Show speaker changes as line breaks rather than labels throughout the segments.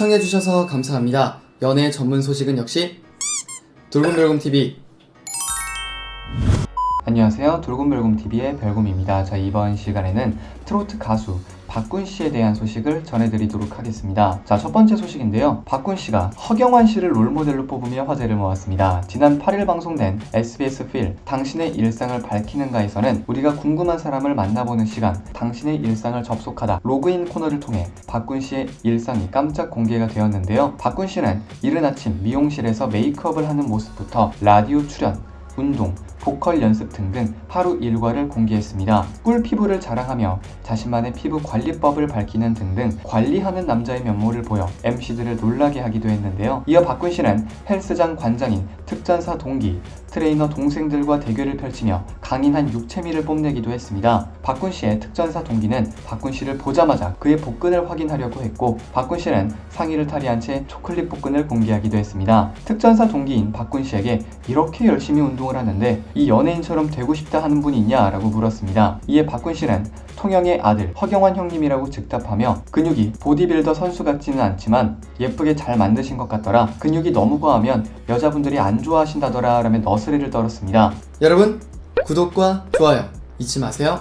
시청해주셔서 감사합니다. 연애 전문 소식은 역시 돌곰돌곰TV
안녕하세요. 돌곰별곰TV의 별곰입니다. 자, 이번 시간에는 트로트 가수 박군 씨에 대한 소식을 전해드리도록 하겠습니다. 자, 첫 번째 소식인데요. 박군 씨가 허경환 씨를 롤모델로 뽑으며 화제를 모았습니다. 지난 8일 방송된 SBS 필 당신의 일상을 밝히는가에서는 우리가 궁금한 사람을 만나보는 시간, 당신의 일상을 접속하다 로그인 코너를 통해 박군 씨의 일상이 깜짝 공개가 되었는데요. 박군 씨는 이른 아침 미용실에서 메이크업을 하는 모습부터 라디오 출연, 운동, 보컬 연습 등등 하루 일과를 공개했습니다. 꿀 피부를 자랑하며 자신만의 피부 관리법을 밝히는 등등 관리하는 남자의 면모를 보여 MC들을 놀라게 하기도 했는데요. 이어 박군 씨는 헬스장 관장인 특전사 동기, 트레이너 동생들과 대결을 펼치며 강인한 육체미를 뽐내기도 했습니다. 박군 씨의 특전사 동기는 박군 씨를 보자마자 그의 복근을 확인하려고 했고 박군 씨는 상의를 탈의한 채 초클릿 복근을 공개하기도 했습니다. 특전사 동기인 박군 씨에게 이렇게 열심히 운동을 하는데 이 연예인처럼 되고 싶다 하는 분이 있냐라고 물었습니다. 이에 박군 씨는 통영의 아들 허경환 형님이라고 즉답하며 근육이 보디빌더 선수 같지는 않지만 예쁘게 잘 만드신 것 같더라. 근육이 너무 과하면 여자분들이 안 좋아하신다더라 라며 너스리를 떨었습니다.
여러분 구독과 좋아요 잊지 마세요.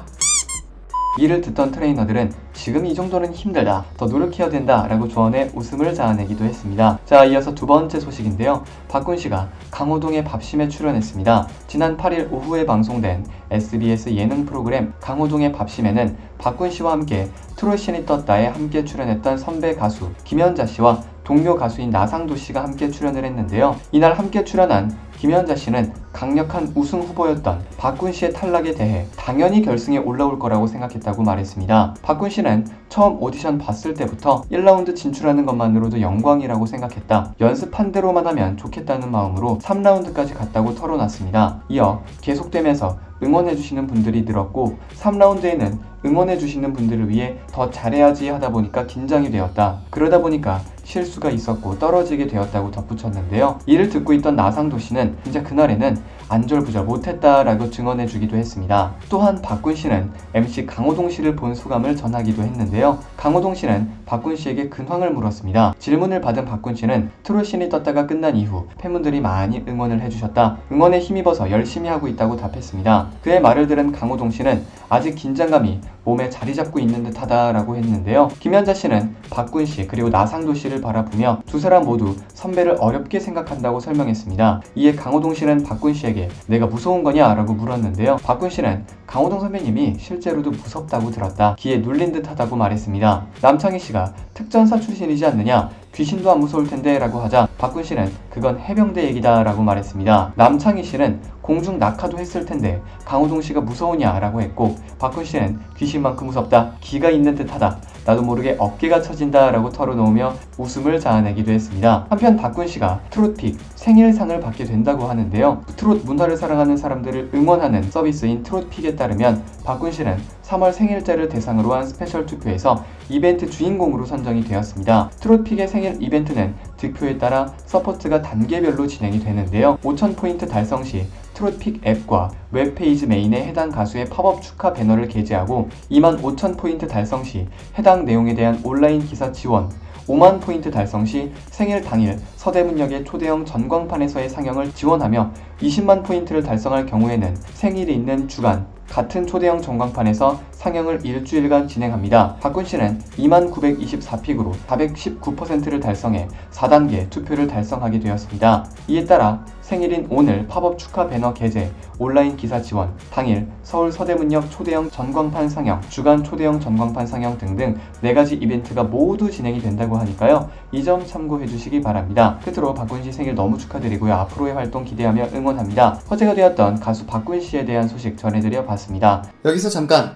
이를 듣던 트레이너들은 지금 이 정도는 힘들다. 더 노력해야 된다. 라고 조언해 웃음을 자아내기도 했습니다. 자, 이어서 두 번째 소식인데요. 박군 씨가 강호동의 밥심에 출연했습니다. 지난 8일 오후에 방송된 SBS 예능 프로그램 강호동의 밥심에는 박군 씨와 함께 트롯신이 떴다에 함께 출연했던 선배 가수 김연자 씨와 동료 가수인 나상도 씨가 함께 출연을 했는데요. 이날 함께 출연한 김연자 씨는 강력한 우승 후보였던 박군 씨의 탈락에 대해 당연히 결승에 올라올 거라고 생각했다고 말했습니다. 박군 씨는 처음 오디션 봤을 때부터 1라운드 진출하는 것만으로도 영광이라고 생각했다. 연습한 대로만 하면 좋겠다는 마음으로 3라운드까지 갔다고 털어놨습니다. 이어 계속되면서 응원해주시는 분들이 늘었고 3라운드에는 응원해주시는 분들을 위해 더 잘해야지 하다 보니까 긴장이 되었다. 그러다 보니까 실수가 있었고 떨어지게 되었다고 덧붙였는데요. 이를 듣고 있던 나상도 씨는 진짜 그날에는 안절부절 못했다라고 증언해주기도 했습니다. 또한 박군 씨는 MC 강호동 씨를 본 소감을 전하기도 했는데요. 강호동 씨는 박군 씨에게 근황을 물었습니다. 질문을 받은 박군 씨는 트롯신이 떴다가 끝난 이후 팬분들이 많이 응원을 해주셨다. 응원에 힘입어서 열심히 하고 있다고 답했습니다. 그의 말을 들은 강호동 씨는 아직 긴장감이 몸에 자리 잡고 있는 듯하다라고 했는데요. 김연자 씨는 박군 씨 그리고 나상도 씨를 바라보며 두 사람 모두 선배를 어렵게 생각한다고 설명했습니다. 이에 강호동 씨는 박군 씨에게 내가 무서운 거냐라고 물었는데요. 박군 씨는 강호동 선배님이 실제로도 무섭다고 들었다. 귀에 눌린 듯하다고 말했습니다. 남창희 씨가 특전사 출신이지 않느냐? 귀신도 안 무서울 텐데 라고 하자 박군 씨는 그건 해병대 얘기다 라고 말했습니다. 남창희 씨는 공중 낙하도 했을 텐데 강호동 씨가 무서우냐 라고 했고 박군 씨는 귀신만큼 무섭다 기가 있는 듯하다 나도 모르게 어깨가 처진다 라고 털어놓으며 웃음을 자아내기도 했습니다. 한편 박군 씨가 트롯픽 생일상을 받게 된다고 하는데요. 트롯 문화를 사랑하는 사람들을 응원하는 서비스인 트롯픽에 따르면 박군 씨는 3월 생일자를 대상으로 한 스페셜 투표에서 이벤트 주인공으로 선정이 되었습니다. 트롯픽의 생일 이벤트는 득표에 따라 서포트가 단계별로 진행이 되는데요. 5,000포인트 달성 시 트롯픽 앱과 웹페이지 메인에 해당 가수의 팝업 축하 배너를 게재하고 2만 5천 포인트 달성 시 해당 내용에 대한 온라인 기사 지원, 5만 포인트 달성 시 생일 당일 서대문역의 초대형 전광판에서의 상영을 지원하며 20만 포인트를 달성할 경우에는 생일이 있는 주간 같은 초대형 전광판에서 상영을 일주일간 진행합니다. 박군 씨는 2만 924픽으로 419%를 달성해 4단계 투표를 달성하게 되었습니다. 이에 따라 생일인 오늘 팝업 축하 배너 게재, 온라인 기사 지원, 당일 서울 서대문역 초대형 전광판 상영, 주간 초대형 전광판 상영 등등 4가지 이벤트가 모두 진행이 된다고 하니까요. 이 점 참고해 주시기 바랍니다. 끝으로 박군 씨 생일 너무 축하드리고요. 앞으로의 활동 기대하며 응원합니다. 화제가 되었던 가수 박군 씨에 대한 소식 전해드려 봤습니다.
여기서 잠깐